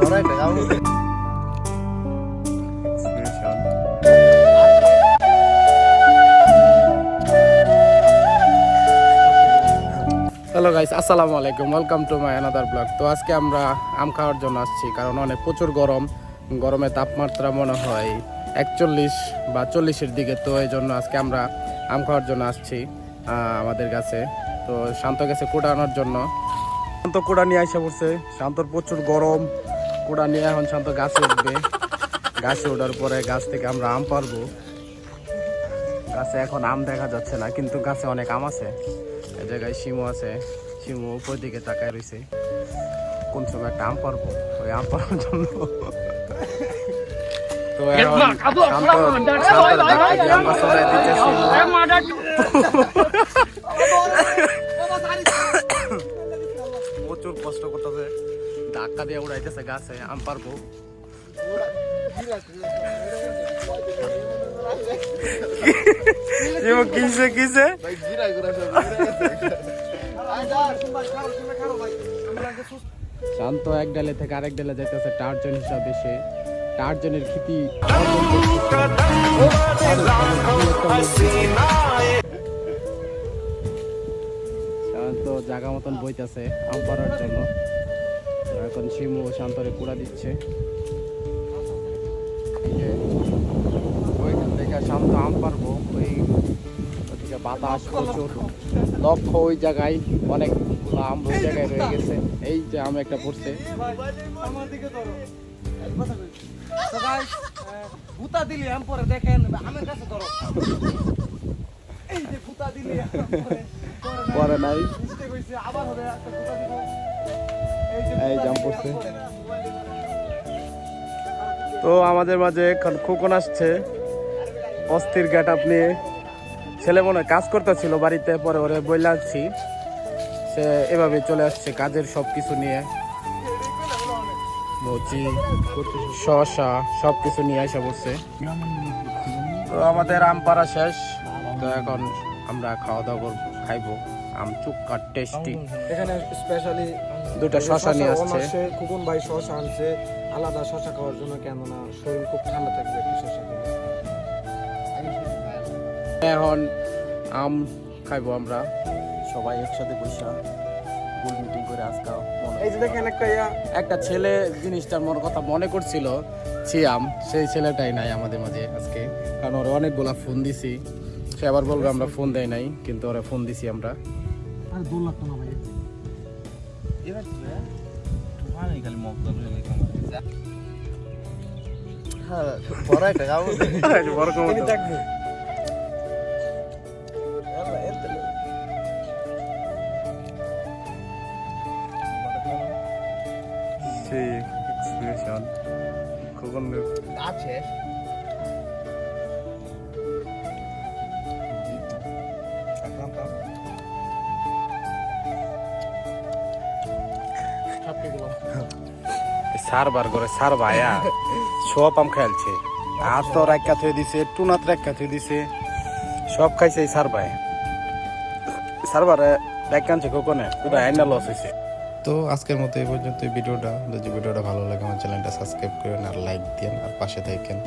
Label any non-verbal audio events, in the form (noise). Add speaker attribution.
Speaker 1: বড় একটা গাও
Speaker 2: হ্যালো গাইস আসসালামু আলাইকুম। Welcome to my another blog তো আজকে আমরা আম খাওয়ার জন্য আসছি কারণ অনেক প্রচুর গরম। গরমে তাপমাত্রা মনে হয় একচল্লিশ বা চল্লিশের দিকে। তো এই জন্য আজকে আমরা আম খাওয়ার জন্য আসছি আহ, আমাদের কাছে। তো শান্ত গেছে কুড়া আনার জন্য। শান্ত কুড়া নিয়ে আসা পড়ছে। শান্তর প্রচুর গরম। কুড়া নিয়ে এখন শান্ত গাছে উঠবে। গাছে ওঠার পরে গাছ থেকে আমরা আম পারব। গাছে এখন আম দেখা যাচ্ছে না কিন্তু গাছে অনেক আম আছে। এই জায়গায় শিমু আছে। শিমু উপর দিকে তাকায় রয়েছে। কোন সময় একটা আম পারব? ওই আম পারার জন্য। তো। (coughs) প্রচুর কষ্ট করতেছে। ধাক্কা দিয়ে উড়াইতেছে গাছে আম পারব। কিসে কিসে? শান্ত এক ডালে থেকে আরেক ডালে যাইতেছে টার্জন হিসাবে সে টার্জনের খ্যাতি শান্ত জায়গা মতন বইতেছে আম পাড়ার জন্য। এখন শিমু শান্তরে কুড়া দিচ্ছে। এই যে ওইখান থেকে শান্ত আম পারব ওই ওদিকে বাতাস প্রচুর। লক্ষ্য। ওই জায়গায় অনেক আম ওই জায়গায় রয়ে গেছে। এই যে আম একটা পড়ছে।
Speaker 3: ভূতা দিলি আম পরে দেখেন আমের কাছে ধরো। এই যে ভূতা দিলি পরে, পরে
Speaker 2: পরে নাই।
Speaker 3: আবার হবে একটা ভূতা দিব। এই।
Speaker 2: তো আমাদের মাঝে এখন খোকন আসছে। অস্থির গেট আপনি ছেলে মনে কাজ করতেছিল বাড়িতে, পরে ওরে বইলে আসছি সে এভাবে চলে আসছে কাজের সব কিছু নিয়ে। মুচি শশা সব কিছু নিয়ে আসা পড়ছে তো আমাদের আম পাড়া শেষ। তো এখন আমরা খাওয়া দাওয়া করব খাইবো। আম চুক্কা টেস্টি
Speaker 3: এখানে স্পেশালি
Speaker 2: দুটা শশা নিয়ে আসছে।
Speaker 3: কুকুন ভাই শশা আনছে। আলাদা শশা খাওয়ার জন্য কেননা শরীর খুব ঠান্ডা থাকবে শশা
Speaker 2: এখন আম খাইবো আমরা। সবাই একসাথে বসে গোল মিটিং করে আজকে মনে
Speaker 3: এই যে দেখেন একটা
Speaker 2: একটা ছেলে জিনিসটার মনে কথা মনে করছিল ছিয়াম সেই ছেলেটাই নাই আমাদের মাঝে আজকে। কারণ ওরা অনেকগুলা ফোন দিছি। সে আবার বলবে আমরা ফোন দেয় নাই কিন্তু ওরা ফোন দিছি আমরা।
Speaker 3: আর দু লাখ না ভাই।
Speaker 1: হ্যাঁ বড় একটা গাও (laughs)
Speaker 2: বড় কম
Speaker 1: আছে।
Speaker 2: সারবার করে সার ভাইয়া সব আম খেলছে। আর তো রাখা থয়ে দিছে টুনাত রাখা থয়ে দিছে। সব খাইছে এই সার ভাই। সারবারে রাখা আনছে কোকনে পুরো আইনা লস হয়েছে তো আজকের মতো এই পর্যন্ত ভিডিওটা। যদি ভিডিওটা ভালো লাগে আমার চ্যানেলটা সাবস্ক্রাইব করেন আর লাইক দেন আর পাশে থাকেন।